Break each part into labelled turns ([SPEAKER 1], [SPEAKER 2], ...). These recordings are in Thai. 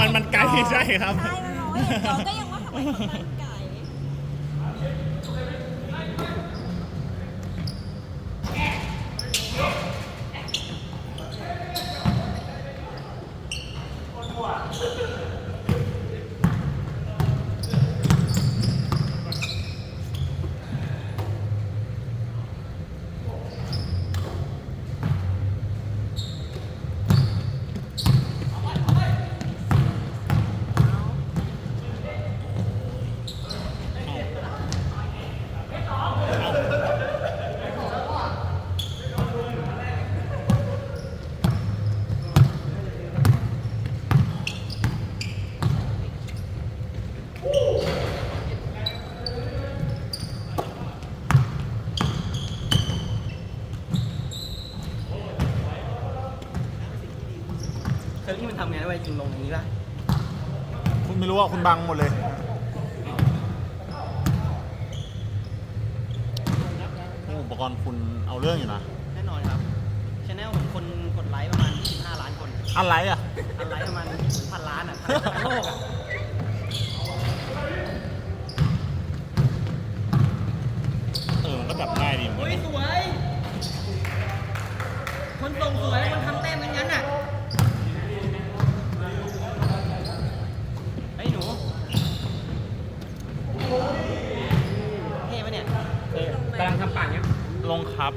[SPEAKER 1] มันมันไกลใช่ครับ
[SPEAKER 2] ใช่ มันมองไม่เห็นเราก็ยังว่าทำไม
[SPEAKER 3] คนมันไกล ไงไว้จริงลงอย่างนี้ป่ะ
[SPEAKER 1] คุณไม่รู้ว่าคุณบังหมดเลย อุปกรณ์คุณเอาเรื่องอยู่นะ
[SPEAKER 3] แน่นอนครับชแนลผมคนกดไลค์ประมาณ25ล้านคน
[SPEAKER 1] อะไรอะ
[SPEAKER 3] อันไลค์ประมาณพันล้านอะทั้งโลกอะ
[SPEAKER 1] เออ มันก็จับง่ายดีเหมือน
[SPEAKER 3] อุ้ย
[SPEAKER 1] กัน
[SPEAKER 3] สวย คนส่งสวยคนทำแต้มเป็นงั้นอะไอ้ยหนูเท่ปะเนี่ย
[SPEAKER 2] กำลังทำ
[SPEAKER 1] ลงครับ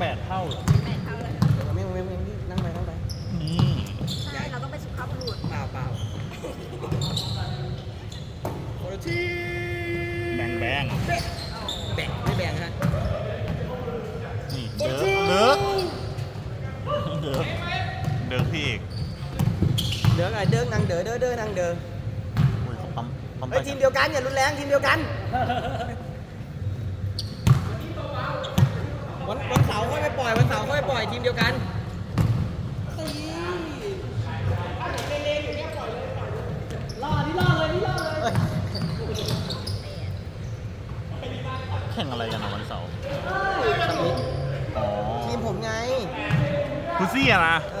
[SPEAKER 1] แปดเท่าเหรอ
[SPEAKER 2] แปดเท่าเลย
[SPEAKER 3] ไม่ไม่ไม่ไม่นั่งไปนั่งไป
[SPEAKER 1] นี่
[SPEAKER 2] ใช่เราต้องเป็นสุภาพบุรุษ
[SPEAKER 3] เปล่าเปล่าโอที
[SPEAKER 1] แบงแบง
[SPEAKER 3] แบ่งไม่แบ่งฮะ
[SPEAKER 1] นี่เดิร์กเดิร์กเดิร์กเดิร์กพี่เอก
[SPEAKER 3] เด้อไงเด้อนางเด้อเด้อเด้อนางเด้อ
[SPEAKER 1] อุ้ยเขาปั๊มปั๊มไป
[SPEAKER 3] เฮ้ยทีมเดียวกันอย่ารุนแรงทีมเดียวกันวันวันเสาร์ค่อยไปปล่อยวันเสาร์ค่อยปล่อยทีมเดียวกันล่อที่ล่อเลยที่ล่อเลย
[SPEAKER 1] แข่งอะไรกันนะวันเสาร์
[SPEAKER 3] สมิธ
[SPEAKER 1] อ๋อ
[SPEAKER 3] ทีมผมไง
[SPEAKER 1] คุซี่อะนะ
[SPEAKER 3] เอ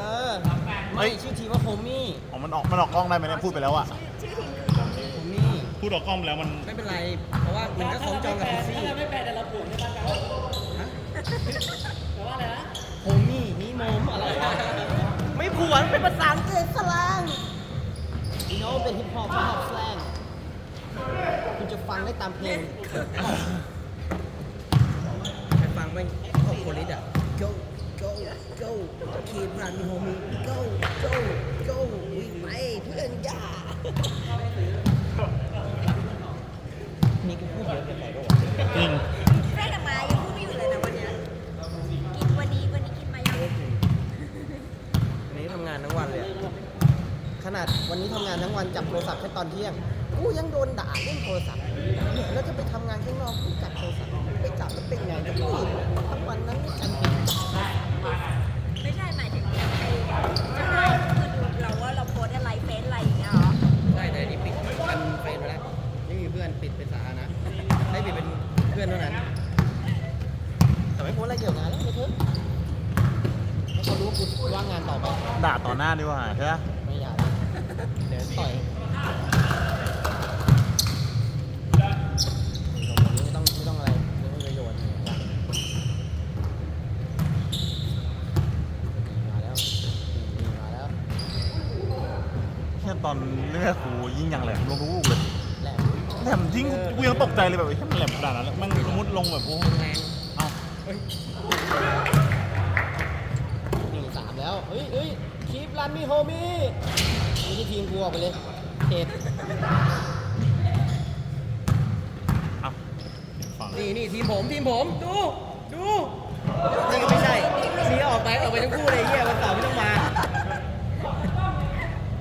[SPEAKER 3] อไม่ชื่อทีมว่าโฮมี่
[SPEAKER 1] อ๋อมันออกมันออกกล้องได้ไหมเนี่ยพูดไปแล้วอะ
[SPEAKER 2] ชื่อทีมคือ
[SPEAKER 3] โฮมี่
[SPEAKER 1] พูดออกกล้องไปแล้วมัน
[SPEAKER 3] ไม่เป็นไร เพราะว่ามันก็ของจองกับพิซซี่ไม่แปลแต่เราปลูกในบ้านเราแต่ว่าอะไรนะโฮมี่นี่โมมอะไรวะไม่ผวนเป็นภาษาอังกฤษสลางอีโนเป็นฮิปฮอปฮิปฮอปสแลงคุณจะฟังได้ตามเพลงไปฟังไหมพวกโคลิสอะ go go go keep running homie go go go วิ่งไปเพื่อนย่านี่กูพูดเยอะเกินไปปะวะ
[SPEAKER 1] จริง
[SPEAKER 2] แม่กับมายังพูดไม่หยุดเลยนะวันเนี้ยกินวันนี้วันนี้กินมายัง
[SPEAKER 3] วันนี้ทำงานทั้งวันเลยอะขนาดวันนี้ทำงานทั้งวันจับโทรศัพท์แค่ตอนเที่ยง กูยังโดนด่าเล่นโทรศัพท์เนี่ยแล้วจะไปทำงานข้างนอกกูจับโทรศัพท์ ไปจับแล้วเป็นไงกับพี่ทั้งวันนั้นฉัน
[SPEAKER 2] ไม่ใช่หมายถึงไอ้ดูเราว่าเราโพสอะไรเฟซอะไรอย่างเงี้ยเหรอ
[SPEAKER 3] ใช่แต่อันนี้ปิดกันเฟซไปแล้วไม่มีเพื่อนปิดเป็นสาธารณะให้ปิดเป็นเพื่อนเท่านั้น แต่ไม่โพสอะไรเกี่ยวกับงานแล้วไม่เถอะให้เขารู้ว่ากูว่างงานต่อไป
[SPEAKER 1] ด่าต่อหน้าดีกว่าใช่ไหม
[SPEAKER 3] ไม่อยากเดี๋ยวต่อยไม่ต้องไม่ต้องอะไรไม่มีประโยชน์มาแล้วมาแล้ว
[SPEAKER 1] แค่ตอนเลือกกูยิ่ง อย่างแหลมลงทุกลูกเลย
[SPEAKER 3] แหลม
[SPEAKER 1] แหลมจริงกูยังตกใจเลยแบบไอ้แค่มันแหลมขนาดนั้นแล้วมันมุดลงแบบโอ้
[SPEAKER 3] แรง
[SPEAKER 1] เอ้า
[SPEAKER 3] นี่สามแล้วเฮ้ยเฮ้ยคีปรันมีโฮมี่นี่ที่ทีมกูออกไปเลยเอ็ด
[SPEAKER 1] เอ้าฝั่ง
[SPEAKER 3] นี่นี่ทีมผมทีมผมดูดูนี่ก็ไม่ใช่นี่ออกไปออกไปทั้งคู่เลยเฮียวันเสาร์ไม่ต้องมา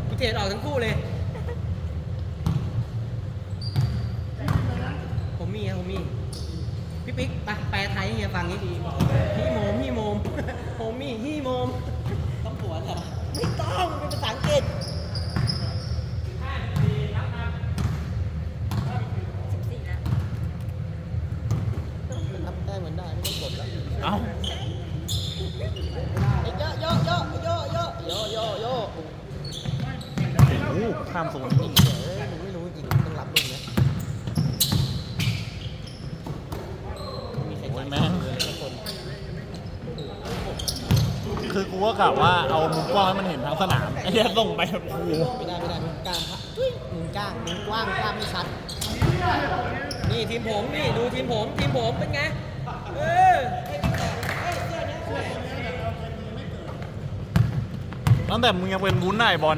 [SPEAKER 3] พี่เทดออกทั้งคู่เลย ผมมีครับผมมี พี่ ปิ๊กไปแปลไทยให้เฮียฟังนี้ฮีโมมฮีโมมผมมีฮีโมมต้องผัวเหรอไม่ต้องมันเป็นภาษาอังกฤษ
[SPEAKER 2] สิบสี่นะ
[SPEAKER 3] มันนับแต้มกันได้ไม่ต้องกดแล้ว
[SPEAKER 1] เอ้า
[SPEAKER 3] ไอ้โยโยโยโยโยโยโยโยโย
[SPEAKER 1] ข้ามศูนย์
[SPEAKER 3] นี่เออมึงไม่รู้จริงๆต้องรับลูกเนี้ยมีใคร
[SPEAKER 1] โอ้ย
[SPEAKER 3] ใจ
[SPEAKER 1] แม่ง
[SPEAKER 3] เลยทุกคน
[SPEAKER 1] คือ กูก็กะว่าเอามุมกว้างให้มันเห็นทั้งสนามไอ้เหี้ยส่งไปแบบโอ้โห
[SPEAKER 3] ไม่ได้ไม่ได้มึงกล้างพะทุยมึงกล้างมึงกว้างภาพไม่ชัด นี่ทีมผมนี่ดูทีมผมทีมผมเป็นไงเออ
[SPEAKER 1] ตั้งแต่มึงยังเป็นวุ้นน่ะไอ้บอล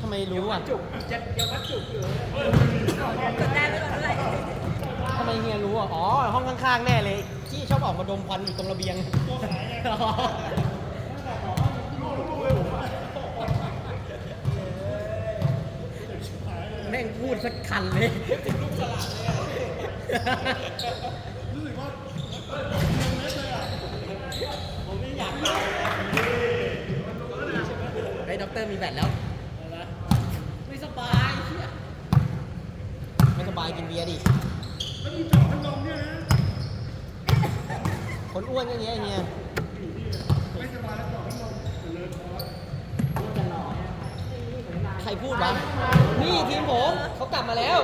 [SPEAKER 3] ทำไมรู้อะ จุ
[SPEAKER 2] กดได้ไปก่อนด้วย
[SPEAKER 3] ทำ ไมเฮียรู้อะ อ๋อ ห้องข้างๆ แน่เลยที่ชอบออกมาดมควันอยู่ตรงระเบียง แม่งพูดสักคันเลยไอ้ด็อกเตอร์มีแบตแล้ว ไม่สบายเหี้ยไม่สบายกินเบียร์ดิ คนอ้วนอย่างเงี้ยเฮียใครพูดวะนี่ทีมผมเขากลับมาแล้ว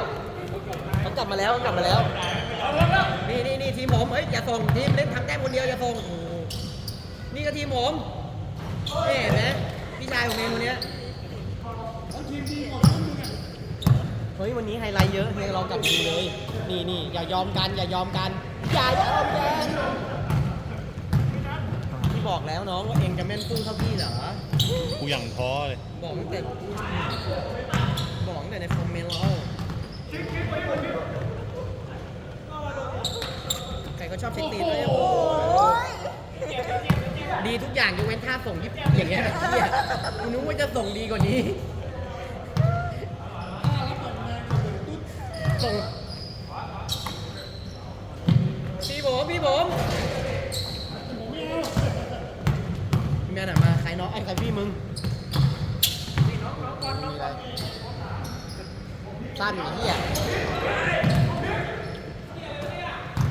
[SPEAKER 3] เขากลับมาแล้วเขากลับมาแล้ว นี่นี่นี่ทีมผมเฮ้ยอย่าส่งทีมเล่นทำแต้มคนเดียวอย่าส่งโอ้โหนี่ก็ทีมผมนี่เห็นไหมพี่ชายผมเองคนเนี้ยเฮ้ยวันนี้ไฮไลท์เยอะเฮียลองกลับดูเลย นี่นี่อย่ายอมกัน อย่ายอมกัน อย่ายอมกันพี่บอกแล้วน้องว่าเองจะแม่นสู้เท่าพี่เหรอ
[SPEAKER 1] กูอย่างท้อเลย
[SPEAKER 3] บอกตั้งแต่บอกตั้งแต่ในคอมเมนต์แล้วใครก็ชอบเช็คตีนด้วยโอ้
[SPEAKER 2] โอ้ย
[SPEAKER 3] ดีทุกอย่างยกเว้นท่าส่งยิบอย่างเงี้ยเหี้ยกูนึกว่าจะส่งดีกว่านี้ส่งพี่ ผมพี่ผมพี่แม่หน่ะมาใครน้องไอ้ใครพี่มึงมีอะไรสั้นไอ้เหี้ย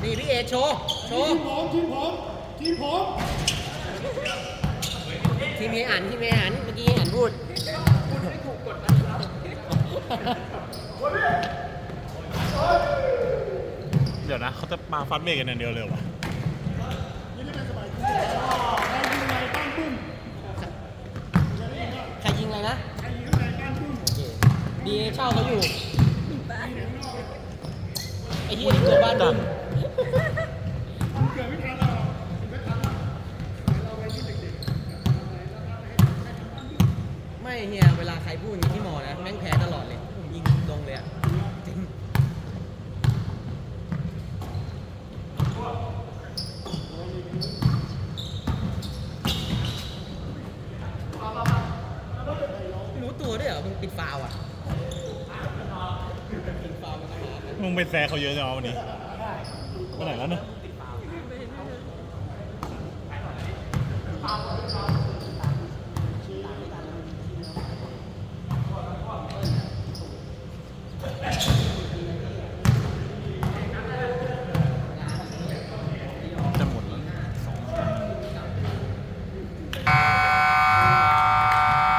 [SPEAKER 3] นี่พี่เอกโชว์โชว์
[SPEAKER 4] ทีมผมทีมผมทีมผม
[SPEAKER 3] ทีมเฮียอันทีมเฮียอันเมื่อกี้เฮียอันพูด
[SPEAKER 1] เดี๋ ยวนะเขาจะมาฟัดเบรกกันอย่างเดียวเลยเหรอวะ
[SPEAKER 4] นี่ไม่เป็นสบายใจใครยิงอะไรบ้านปุ้ม
[SPEAKER 3] ใครยิงอะไรนะ
[SPEAKER 4] ใครยิงอะไรบ้านปุ้ม
[SPEAKER 3] โอเคดีเช่าเขาอยู่
[SPEAKER 2] บ้าน
[SPEAKER 3] ไอ้เหี้ยนี่ตัวบ้านมึง
[SPEAKER 4] เกิดไม่ทันหรอกไม่ทันหรอกเราไปที่เด็ก
[SPEAKER 3] ไม่เฮียเวลาใครพูดอย่างนี้ที่มอนะแม่งแพ้ตลอดเลยผมยิงลงเลยอะจริงรู้ตัวด้วยเหรอ มึงปิด ฟาวล์อะ
[SPEAKER 1] มึงไปแซะเขาเยอะจังวะวันนี้ไปไหนแล้วเนี่ย